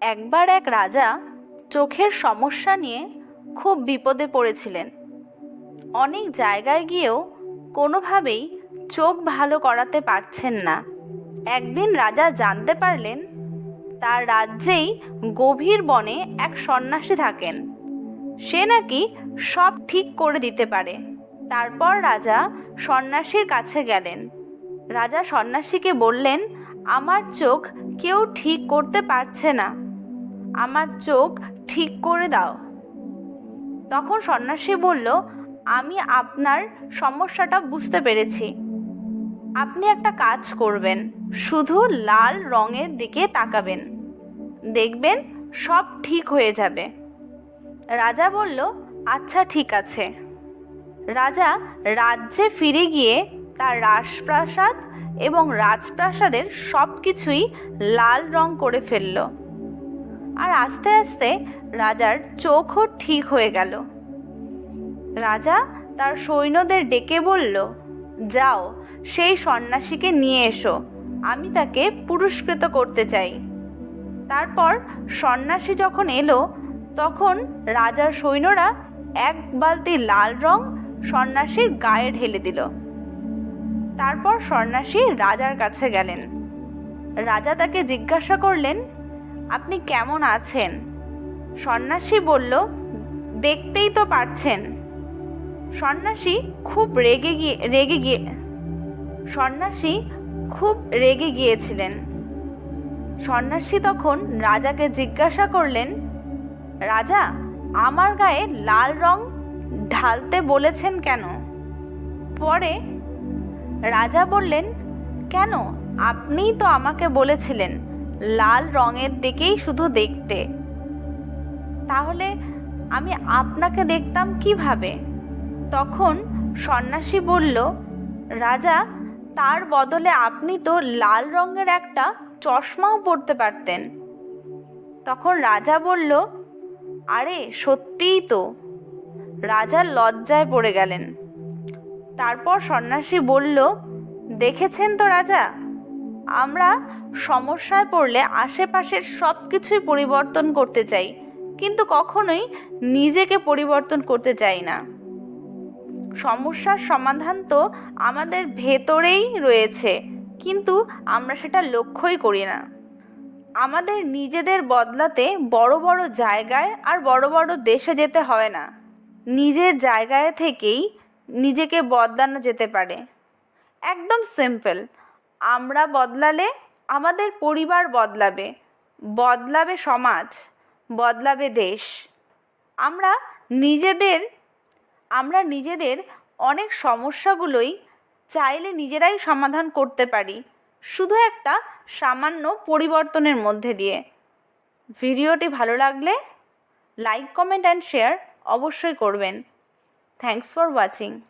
একবার এক রাজা চোখের সমস্যা নিয়ে খুব বিপদে পড়েছিলেন। অনেক জায়গায় গিয়েও কোনোভাবেই চোখ ভালো করাতে পারছেন না। একদিন রাজা জানতে পারলেন, তার রাজ্যেই গভীর বনে এক সন্ন্যাসী থাকেন। সে নাকি সব ঠিক করে দিতে পারে। তারপর রাজা সন্ন্যাসীর কাছে গেলেন। রাজা সন্ন্যাসীকে বললেন, আমার চোখ কেউ ঠিক করতে পারছে না। আমার চোখ ঠিক করে দাও। তখন সন্ন্যাসী বলল, আমি আপনার সমস্যাটা বুঝতে পেরেছি। আপনি একটা কাজ করবেন, শুধু লাল রঙের দিকে তাকাবেন। দেখবেন সব ঠিক হয়ে যাবে। রাজা বলল আচ্ছা ঠিক আছে। রাজা রাজ্যে ফিরে গিয়ে তার রাজপ্রাসাদ এবং রাজপ্রাসাদের সব কিছুই লাল রং করে ফেলল। আর আস্তে আস্তে রাজার চোখও ঠিক হয়ে গেল। রাজা তার সৈন্যদের ডেকে বলল, যাও, সেই সন্ন্যাসীকে নিয়ে এসো, আমি তাকে পুরস্কৃত করতে চাই। তারপর সন্ন্যাসী যখন এলো, তখন রাজার সৈন্যরা এক বালতি লাল রং সন্ন্যাসীর গায়ে ঢেলে দিল। তারপর সন্ন্যাসী রাজার কাছে গেলেন। রাজা তাকে জিজ্ঞাসা করলেন আপনি কেমন আছেন? সন্ন্যাসী বলল, দেখতেই তো পারছেন। সন্ন্যাসী খুব রেগে গিয়ে রেগে গিয়ে, সন্ন্যাসী খুব রেগে গিয়েছিলেন। সন্ন্যাসী তখন রাজাকে জিজ্ঞাসা করলেন, রাজা, আমার গায়ে লাল রং ঢালতে বলেছেন কেন? পরে রাজা বললেন, কেন? আপনিই তো আমাকে বলেছিলেন। লাল রঙের দিকেই শুধু দেখতে। তাহলে আমি আপনাকে দেখতাম কীভাবে? তখন সন্ন্যাসী বলল, রাজা, তার বদলে আপনি তো লাল রঙের একটা চশমাও পরতে পারতেন। তখন রাজা বলল, আরে, সত্যিই তো। রাজা লজ্জায় পড়ে গেলেন। তারপর সন্ন্যাসী বলল, দেখেছেন তো রাজা? আমরা সমস্যায় পড়লে আশেপাশের সব কিছুই পরিবর্তন করতে চাই, কিন্তু কখনোই নিজেকে পরিবর্তন করতে চাই না। সমস্যার সমাধান তো আমাদের ভেতরেই রয়েছে, কিন্তু আমরা সেটা লক্ষ্যই করি না। আমাদের নিজেদের বদলাতে বড় বড় জায়গায় আর বড় বড় দেশে যেতে হয় না। নিজের জায়গায় থেকেই নিজেকে বদলানো যেতে পারে। একদম সিম্পল আমরা বদলালে আমাদের পরিবার বদলাবে। বদলাবে সমাজ, বদলাবে দেশ। আমরা নিজেদের আমরা নিজেদের অনেক সমস্যাগুলোই চাইলে নিজেরাই সমাধান করতে পারি। শুধু একটা সামান্য পরিবর্তনের মধ্যে দিয়ে। ভিডিওটি ভালো লাগলে লাইক, কমেন্ট অ্যান্ড শেয়ার অবশ্যই করবেন। Thanks for watching